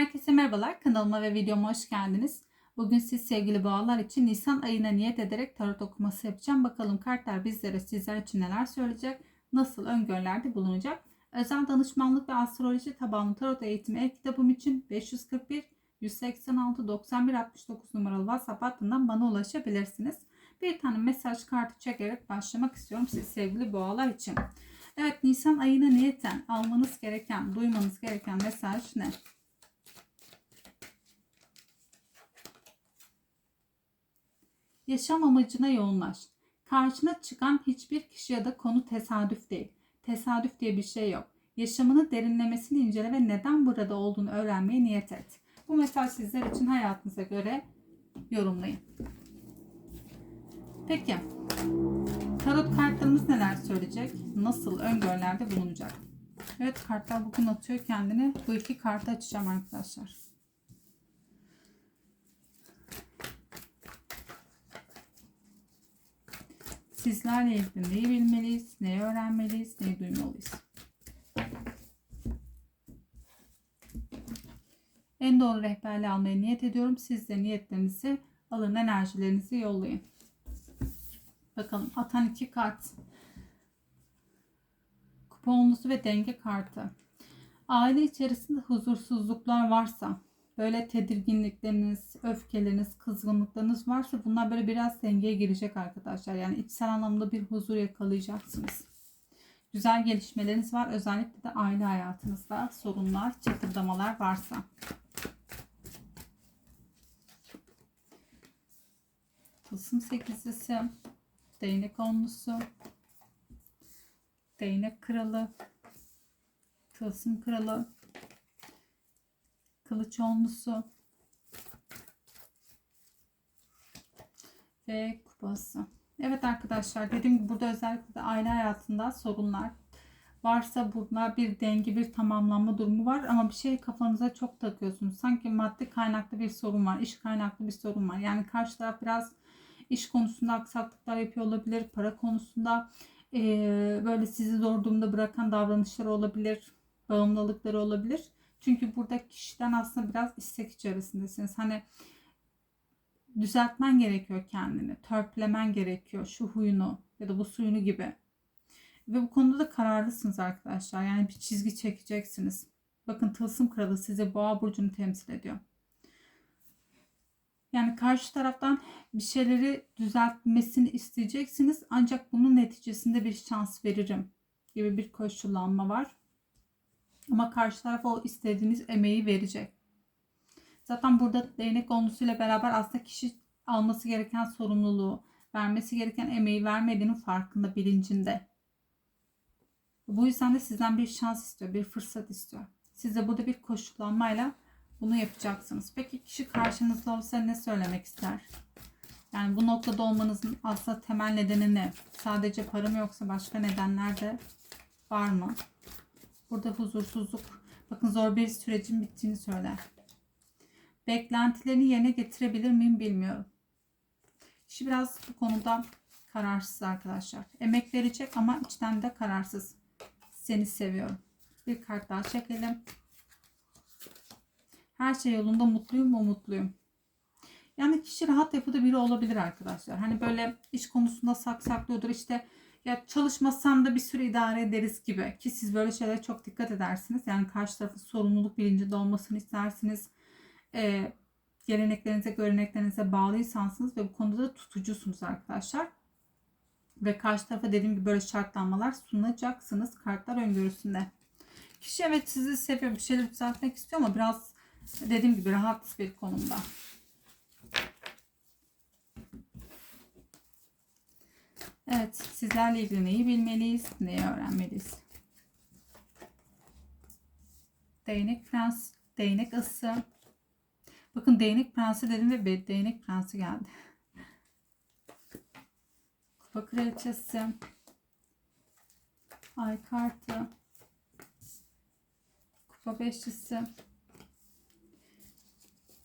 Herkese merhabalar. Kanalıma ve videoma hoş geldiniz. Bugün siz sevgili boğalar için Nisan ayına niyet ederek tarot okuması yapacağım. Bakalım kartlar bizlere sizler için neler söyleyecek, nasıl öngörülerde bulunacak. Özel danışmanlık ve astroloji tabanlı tarot eğitimi e-kitabım için 541 186 91 69 numaralı WhatsApp hattından bana ulaşabilirsiniz. Bir tane mesaj kartı çekerek başlamak istiyorum siz sevgili boğalar için. Evet Nisan ayına niyeten almanız gereken, duymanız gereken mesaj ne? Yaşam amacına yoğunlaş. Karşına çıkan hiçbir kişi ya da konu tesadüf değil. Tesadüf diye bir şey yok. Yaşamını derinlemesini incele ve neden burada olduğunu öğrenmeye niyet et. Bu mesaj sizler için hayatınıza göre yorumlayın. Peki. Tarot kartlarımız neler söyleyecek? Nasıl öngörülerde bulunacak? Evet kartlar bugün atıyor kendini. Bu iki kartı açacağım arkadaşlar. Sizlerle ilgili neyi bilmeliyiz, neyi öğrenmeliyiz, neyi duymalıyız? En doğru rehberliği almaya niyet ediyorum. Siz de niyetlerinizi alın, enerjilerinizi yollayın. Bakalım atan iki kart. Kuponlusu ve denge kartı. Aile içerisinde huzursuzluklar varsa, böyle tedirginlikleriniz, öfkeleriniz, kızgınlıklarınız varsa bunlar böyle biraz dengeye girecek arkadaşlar. Yani içsel anlamda bir huzur yakalayacaksınız. Güzel gelişmeleriniz var. Özellikle de aile hayatınızda sorunlar, çatırdamalar varsa. Tılsım sekizlisi, değnek onlusu, değnek kralı, tılsım kralı, kılıç onlusu ve kupası. Evet arkadaşlar dediğim gibi burada özellikle de aile hayatında sorunlar varsa bunlar bir denge bir tamamlanma durumu var ama bir şey kafanıza çok takıyorsunuz. Sanki maddi kaynaklı bir sorun var, iş kaynaklı bir sorun var. Yani karşı taraf biraz iş konusunda aksaklıklar yapıyor olabilir, para konusunda e, böyle sizi zor durumda bırakan davranışlar olabilir, bağımlılıkları olabilir. Çünkü burada kişiden aslında biraz istek içerisindesiniz. Hani düzeltmen gerekiyor kendini, törpülemen gerekiyor şu huyunu ya da bu suyunu gibi. Ve bu konuda da kararlısınız arkadaşlar. Yani bir çizgi çekeceksiniz. Bakın tılsım kralı size boğa burcunu temsil ediyor. Yani karşı taraftan bir şeyleri düzeltmesini isteyeceksiniz. Ancak bunun neticesinde bir şans veririm gibi bir koşullanma var. Ama karşı taraf o istediğiniz emeği verecek. Zaten burada değnek konusuyla beraber aslında kişi alması gereken sorumluluğu, vermesi gereken emeği vermediğinin farkında, bilincinde. Bu yüzden de sizden bir şans istiyor, bir fırsat istiyor. Siz de burada bir koşullanmayla bunu yapacaksınız. Peki kişi karşınızda olsa ne söylemek ister? Yani bu noktada olmanızın aslında temel nedeni ne? Sadece para mı yoksa başka nedenler de var mı? Burada huzursuzluk, bakın zor bir sürecin bittiğini söyler. Beklentilerini yerine getirebilir miyim bilmiyorum. Kişi biraz bu konuda kararsız arkadaşlar. Emek verecek ama içten de kararsız. Seni seviyorum. Bir kart daha çekelim. Her şey yolunda mutluyum mu mutluyum. Yani kişi rahat yapıda biri olabilir arkadaşlar. Hani böyle iş konusunda saksaklıyordur işte ya çalışmasam da bir süre idare ederiz gibi. Ki siz böyle şeylere çok dikkat edersiniz. Yani karşı tarafın sorumluluk bilincinde olmasını istersiniz. Ee, geleneklerinize, göreneklerinize bağlıysanız ve bu konuda da tutucusunuz arkadaşlar. Ve karşı tarafa dediğim gibi böyle şartlanmalar sunacaksınız kartlar öngörüsünde. Kişi evet sizi seviyor, bir şeyler düzeltmek istiyor ama biraz dediğim gibi rahat bir konumda. Evet, sizlerle ilgili neyi bilmeliyiz, neyi öğrenmeliyiz? Değnek prens, değnek ısı. Bakın değnek prensi dedim ve değnek prensi geldi. Kupa kraliçesi. Ay kartı. Kupa beşlisi.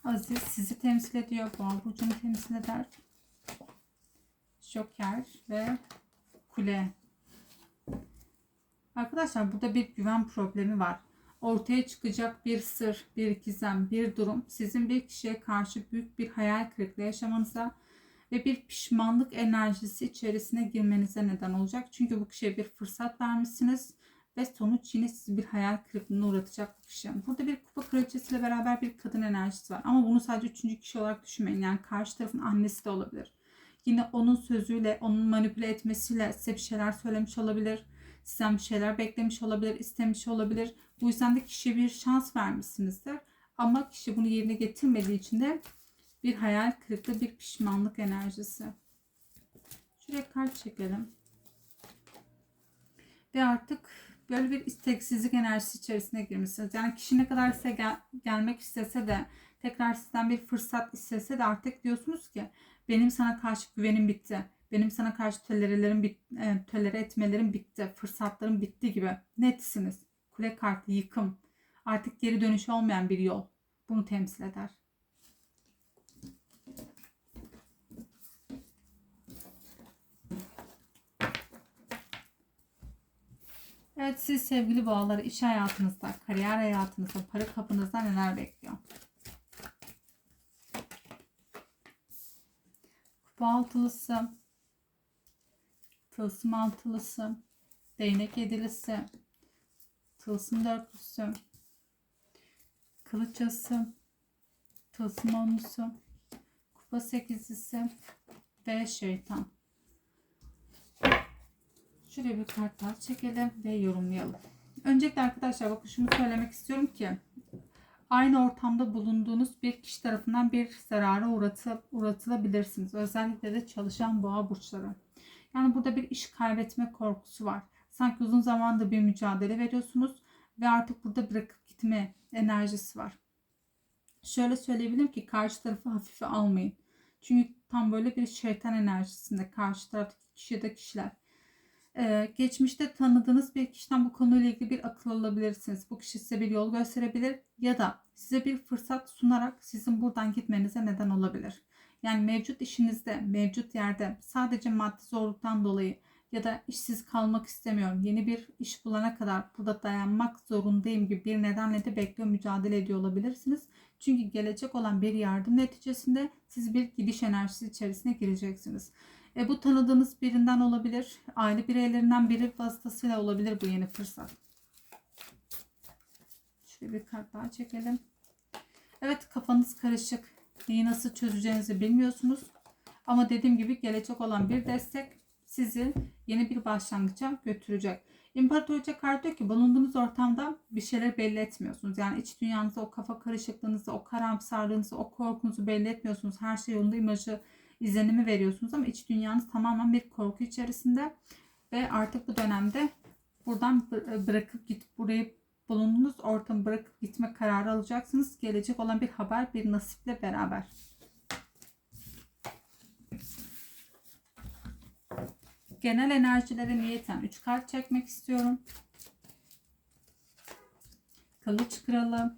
Aziz sizi temsil ediyor. Boğa burcunu temsil eder. Joker ve kule. Arkadaşlar burada bir güven problemi var. ortaya çıkacak bir sır, bir gizem, bir durum sizin bir kişiye karşı büyük bir hayal kırıklığı yaşamanıza ve bir pişmanlık enerjisi içerisine girmenize neden olacak. Çünkü bu kişiye bir fırsat vermişsiniz ve sonuç yine sizi bir hayal kırıklığına uğratacak bu kişi. Burada bir kupa kraliçesiyle beraber bir kadın enerjisi var. Ama bunu sadece üçüncü kişi olarak düşünmeyin. Yani karşı tarafın annesi de olabilir. Yine onun sözüyle, onun manipüle etmesiyle size bir şeyler söylemiş olabilir. Sizden bir şeyler beklemiş olabilir, istemiş olabilir. Bu yüzden de kişiye bir şans vermişsinizdir. Ama kişi bunu yerine getirmediği için de bir hayal kırıklığı, bir pişmanlık enerjisi. Şuraya kart çekelim. Ve artık böyle bir isteksizlik enerjisi içerisine girmişsiniz. Yani kişi ne kadar size gel- gelmek istese de tekrar sizden bir fırsat istese de artık diyorsunuz ki benim sana karşı güvenim bitti. Benim sana karşı tolerelerim bit, e, tolere etmelerim bitti. Fırsatlarım bitti gibi. Netsiniz. Kule kartı yıkım. Artık geri dönüşü olmayan bir yol. Bunu temsil eder. Evet siz sevgili boğaları iş hayatınızda, kariyer hayatınızda, para kapınızda neler bekliyor? Kupa altılısı, tılsım altılısı, değnek yedilisi, tılsım dörtlüsü, kılıç ası, tılsım onlusu, kupa sekizlisi ve şeytan. Şöyle bir kart daha çekelim ve yorumlayalım. Öncelikle arkadaşlar bakın şunu söylemek istiyorum ki aynı ortamda bulunduğunuz bir kişi tarafından bir zarara uğratı, uğratılabilirsiniz. Özellikle de çalışan boğa burçları. Yani burada bir iş kaybetme korkusu var. Sanki uzun zamandır bir mücadele veriyorsunuz ve artık burada bırakıp gitme enerjisi var. Şöyle söyleyebilirim ki karşı tarafı hafife almayın. Çünkü tam böyle bir şeytan enerjisinde karşı taraftaki kişi ya kişiler. Ee, geçmişte tanıdığınız bir kişiden bu konuyla ilgili bir akıl alabilirsiniz. Bu kişi size bir yol gösterebilir ya da size bir fırsat sunarak sizin buradan gitmenize neden olabilir. Yani mevcut işinizde, mevcut yerde sadece maddi zorluktan dolayı ya da işsiz kalmak istemiyorum, yeni bir iş bulana kadar burada dayanmak zorundayım gibi bir nedenle de bekliyor, mücadele ediyor olabilirsiniz. Çünkü gelecek olan bir yardım neticesinde siz bir gidiş enerjisi içerisine gireceksiniz. E, bu tanıdığınız birinden olabilir. Aile bireylerinden biri vasıtasıyla olabilir bu yeni fırsat. Şöyle bir kart daha çekelim. Evet kafanız karışık. Neyi nasıl çözeceğinizi bilmiyorsunuz. Ama dediğim gibi gelecek olan bir destek sizi yeni bir başlangıça götürecek. İmparatoriçe kart diyor ki bulunduğunuz ortamda bir şeyler belli etmiyorsunuz. Yani iç dünyanızda o kafa karışıklığınızı, o karamsarlığınızı, o korkunuzu belli etmiyorsunuz. Her şey yolunda imajı izlenimi veriyorsunuz ama iç dünyanız tamamen bir korku içerisinde ve artık bu dönemde buradan bırakıp git burayı bulunduğunuz ortamı bırakıp gitme kararı alacaksınız. Gelecek olan bir haber, bir nasiple beraber. Genel enerjilere niyeten 3 kart çekmek istiyorum. Kılıç kralı,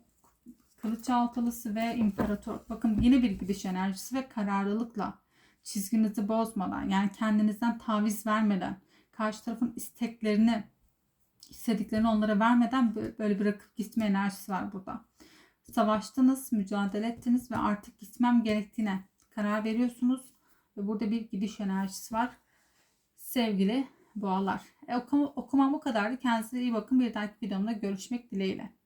kılıç altılısı ve imparator. Bakın yine bir gidiş enerjisi ve kararlılıkla çizginizi bozmadan yani kendinizden taviz vermeden karşı tarafın isteklerini istediklerini onlara vermeden böyle bırakıp gitme enerjisi var burada. Savaştınız, mücadele ettiniz ve artık gitmem gerektiğine karar veriyorsunuz. Ve burada bir gidiş enerjisi var. Sevgili boğalar. E, okum, okumam bu kadardı. Kendinize iyi bakın. Bir dahaki videomda görüşmek dileğiyle.